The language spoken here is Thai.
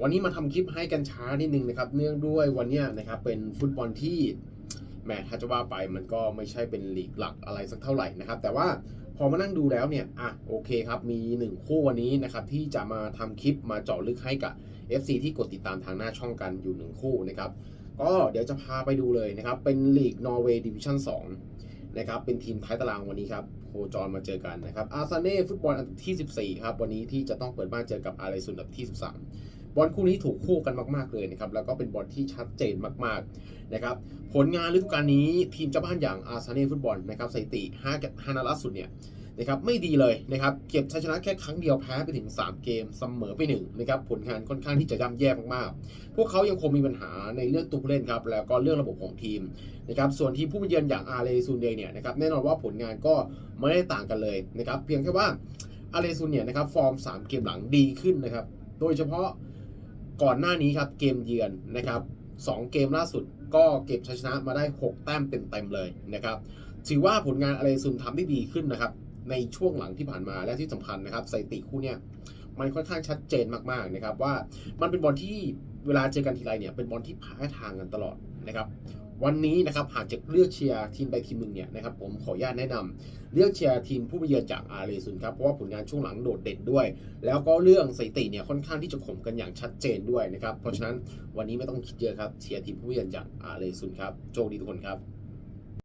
วันนี้มาทำคลิปให้กันช้านิดนึงนะครับ เนื่องด้วยวันนี้นะครับเป็นฟุตบอลที่แหมถ้าจะว่าไปมันก็ไม่ใช่เป็นลีกหลักอะไรสักเท่าไหร่นะครับ แต่ว่าพอมานั่งดูแล้วเนี่ยอะโอเคครับ มีหนึ่งคู่วันนี้นะครับที่จะมาทำคลิปมาเจาะลึกให้กับ FC ที่กดติดตามทางหน้าช่องกันอยู่หนึ่งคู่นะครับก็เดี๋ยวจะพาไปดูเลยนะครับ เป็นลีกนอร์เวย์ดิวิชั่น2นะครับเป็นทีมท้ายตารางวันนี้ครับโคจรมาเจอกันนะครับอาร์ซาเน่ฟุตบอลอันดับที่ 14 ครับ วันนี้ที่จะต้องเปิดบ้านเจอกับอาร์เรซุนอันดับที่ 13 บอลคู่นี้ถูกคู่กันมาก ๆเลยนะครับแล้วก็เป็นบอลที่ชัดเจนมากๆนะครับผลงานฤดูกาลนี้ทีมเจ้าบ้านอย่างอาร์ซาเน่ฟุตบอลนะครับสถิติ5กับ5นัดล่าสุดเนี่ยนะครับไม่ดีเลยนะครับเก็บชัยชนะแค่ครั้งเดียวแพ้ไปถึง 3 เกมเสมอไปหนึ่งนะครับผลงานค่อนข้างที่จะย่ำแย่มากๆ พวกเขายังคงมีปัญหาในเรื่องตัวผู้เล่นครับแล้วก็เรื่องระบบของทีมนะครับส่วนทีมผู้เยือนอย่างอาร์เรซุนเดย์เนี่ยนะครับแน่นอนว่าผลงานก็ไม่ได้ต่างกันเลยนะครับเพียงแค่ว่าอาร์เรซุนเนี่ยนะครับฟอร์ม 3 เกมหลังดีขึ้นนะครับโดยเฉพาะ ก่อนหน้านี้ครับเกมเยือนนะครับสองเกมล่าสุดก็เก็บชัยชนะมาได้ 6 แต้มเต็มๆเลยนะครับถือว่าผลงานอาร์เรซุนทำได้ดีขึ้นนะครับในช่วงหลังที่ผ่านมาและที่สำคัญนะครับสถิติคู่เนี้ย มันค่อนข้างชัดเจนมากๆนะครับว่ามันเป็นบอลที่เวลาเจอกันทีไรเนี่ยเป็นบอลที่พาทางกันตลอดนะครับวันนี้นะครับหากจะเลือกเชียร์ทีมใดทีมหนึ่งเนี่ยนะครับผมขออนุญาตแนะนำเลือกเชียร์ทีมผู้มาเยือนจากอาร์เรซุนครับเพราะว่าผลงานช่วงหลังโดดเด่นด้วย แล้วก็เรื่องสถิติเนี่ยค่อนข้างที่จะข่มกันอย่างชัดเจนด้วยนะครับเพราะฉะนั้นวันนี้ไม่ต้องคิดเยอะครับเชียร์ทีมผู้มาเยือนจากอาร์เรซุนครับโชคดีทุกคนครับ